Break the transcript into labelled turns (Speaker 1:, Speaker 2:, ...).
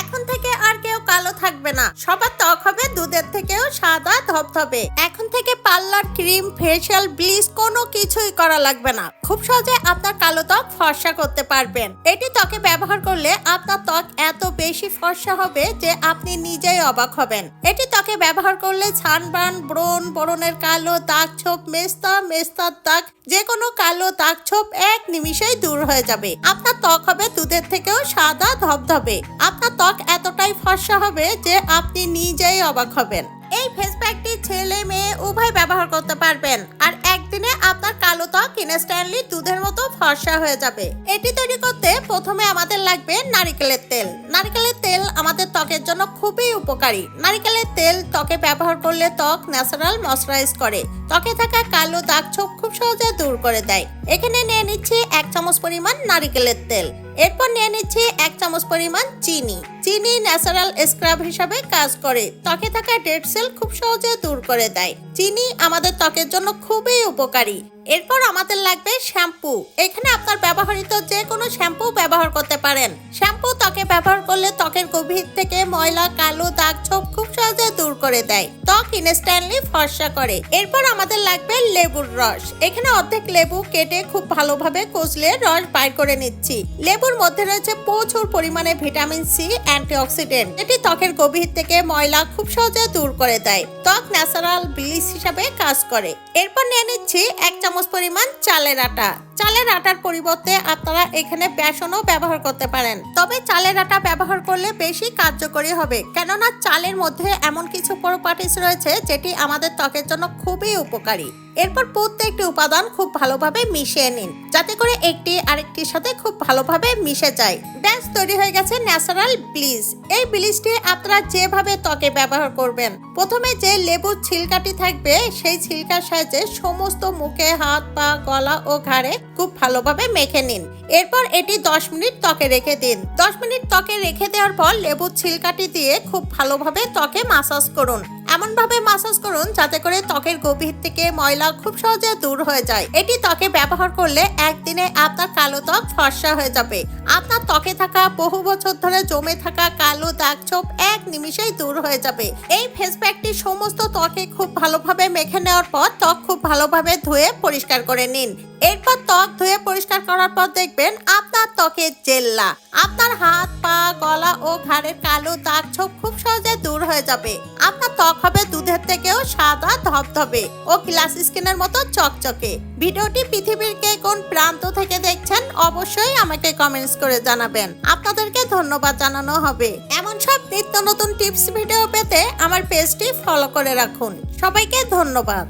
Speaker 1: এখন থেকে আর কেউ কালো থাকবে না। সবার ত্বক হবে, দুধের থেকেও সাদা, ধবধবে। এখন থেকে পার্লার ক্রিম, ফেসিয়াল, ব্লিচ কোনো কিছুই করা লাগবে না। খুব সহজে আপনার কালো ত্বক ফর্সা করতে পারবেন। এটি ত্বকে ব্যবহার করলে আপনার ত্বক এত বেশি ফর্সা হবে যে আপনি নিজেই অবাক হবেন। এটি ত্বকে ব্যবহার করলে ছানবান ব্রণ, বরণের কালো দাগ ছোপ, মেস্তা, মেস্তার দাগ যে কোনো কালো দাগ ছোপ এক নিমিষেই দূর হয়ে যাবে। আপনার ত্বক হবে দুধের থেকেও সাদা, ধবধবে। আপনার ত্বক এতটাই ফর্সা হবে যে আপনি নিজেই অবাক হবেন। এই ফেস প্যাকটি ছেলে মেয়ে উভয় ব্যবহার করতে পারবেন। আর ইনস্ট্যান্টলি দুধের মতো ফর্সা হয়ে যাবে। এটি তৈরি করতে প্রথমে আমাদের লাগবে নারিকেলের তেল। নারিকেলের তেল আমাদের ত্বকের জন্য খুবই উপকারী। নারিকেলের তেল ত্বকে ব্যবহার করলে ত্বক ন্যাচারাল ময়শ্চারাইজ করে। ত্বকে থাকা কালো দাগ ছোপ খুব সহজে দূর করে দেয়। এখানে নিয়ে নিচ্ছি এক চামচ পরিমাণ নারিকেলের তেল। এরপর নিয়ে নিচ্ছি এক চামচ পরিমাণ চিনি। চিনি ন্যাচারাল স্ক্রাব হিসাবে কাজ করে। ত্বকে থাকা ডেড সেল খুব সহজে দূর করে দেয়। চিনি আমাদের ত্বকের জন্য খুবই উপকারী। এরপর আমাদের লাগবে শ্যাম্পু। এখানে আপনার ব্যবহৃত যে কোনো শ্যাম্পু ব্যবহার করতে পারেন। শ্যাম্পু ত্বকে ব্যবহার করলে ত্বকের গভীর থেকে ময়লা, কালো দাগ, ছোপ খুব সহজে দূর করে দেয়। ত্বক ইনস্ট্যান্টলি ফর্সা করে। এরপর আমাদের লাগবে লেবুর রস। এখানে অর্ধেক লেবু কেটে খুব ভালোভাবে কচলে রস বাইর করে নিচ্ছি। লেবুর মধ্যে রয়েছে প্রচুর পরিমাণে ভিটামিন সি, অ্যান্টিঅক্সিডেন্ট। এটি ত্বকের গভীর থেকে ময়লা খুব সহজে দূর করে দেয়। ত্বক ন্যাচারাল ব্লিচ হিসাবে কাজ করে। এরপর নিয়ে নিচ্ছি এক চামচ পরিমাণ চালের আটা। চালের আটার পরিবর্তে আপনারা এখানে বেসনও ব্যবহার করতে পারেন। তবে চালের আটা ব্যবহার করলে বেশি কার্যকরী হবে। কেননা চালের মধ্যে এমন কিছু প্রপার্টিস রয়েছে, যেটি আমাদের ত্বকের জন্য খুবই উপকারী। এরপর প্রত্যেকটি উপাদান খুব ভালোভাবে মিশিয়ে নিন, যাতে করে একটি আরেকটির সাথে খুব ভালোভাবে মিশে যায়। ব্যাস, তৈরি হয়ে গেছে ন্যাচারাল ব্লিচ এই ব্লিচটি আপনারা যেভাবে ত্বকে ব্যবহার করবেন, প্রথমে যে লেবুর ছিলকাটি থাকবে, সেই ছিলকার সাহায্যে সমস্ত মুখে হাত, পা, গলা ও ঘাড়ে খুব ভালোভাবে মেখে নিন। এরপর এটি 10 মিনিট ত্বকে রেখে দিন। 10 মিনিট ত্বকে রেখে দেওয়ার পর লেবুর ছিলকাটি দিয়ে খুব ভালোভাবে ত্বকে মাসাজ করুন। এমন ভাবে মাসাজ করুন যাতে করে ত্বকের গভীর থেকে ময়লা খুব সহজে দূর হয়ে যায়। এটি ত্বকে ব্যবহার করলে একদিনে আপনার কালো ত্বক ফর্সা হয়ে যাবে। আপনার ত্বকে থাকা বহু বছর ধরে জমে থাকা কালো দাগ ছোপ এক নিমিষেই দূর হয়ে যাবে। এই ফেস প্যাকটি সমস্ত ত্বকে খুব ভালোভাবে মেখে নেওয়ার পর ত্বক খুব ভালোভাবে ধুয়ে পরিষ্কার করে নিন। এরপর ত্বক ধুয়ে পরিষ্কার করার পর দেখবেন আপনার ত্বকের জেল্লা। আপনার হাত, পা, গলা ও ঘাড়ের কালো দাগ ছোপ খুব সহজে দূর হয়ে যাবে। আপনার ত্বক হবে দুধের থেকেও সাদা ধবধবে ও গ্লাস স্কিনের মতো চকচকে। ভিডিওটি পৃথিবীর কে কোন প্রান্ত থেকে দেখছেন অবশ্যই আমাকে কমেন্টস করে জানাবেন। আপনাদেরকে ধন্যবাদ জানানো হবে। এমন সব নিত্য নতুন টিপস ভিডিও পেতে আমার পেজটি ফলো করে রাখুন। সবাইকে ধন্যবাদ।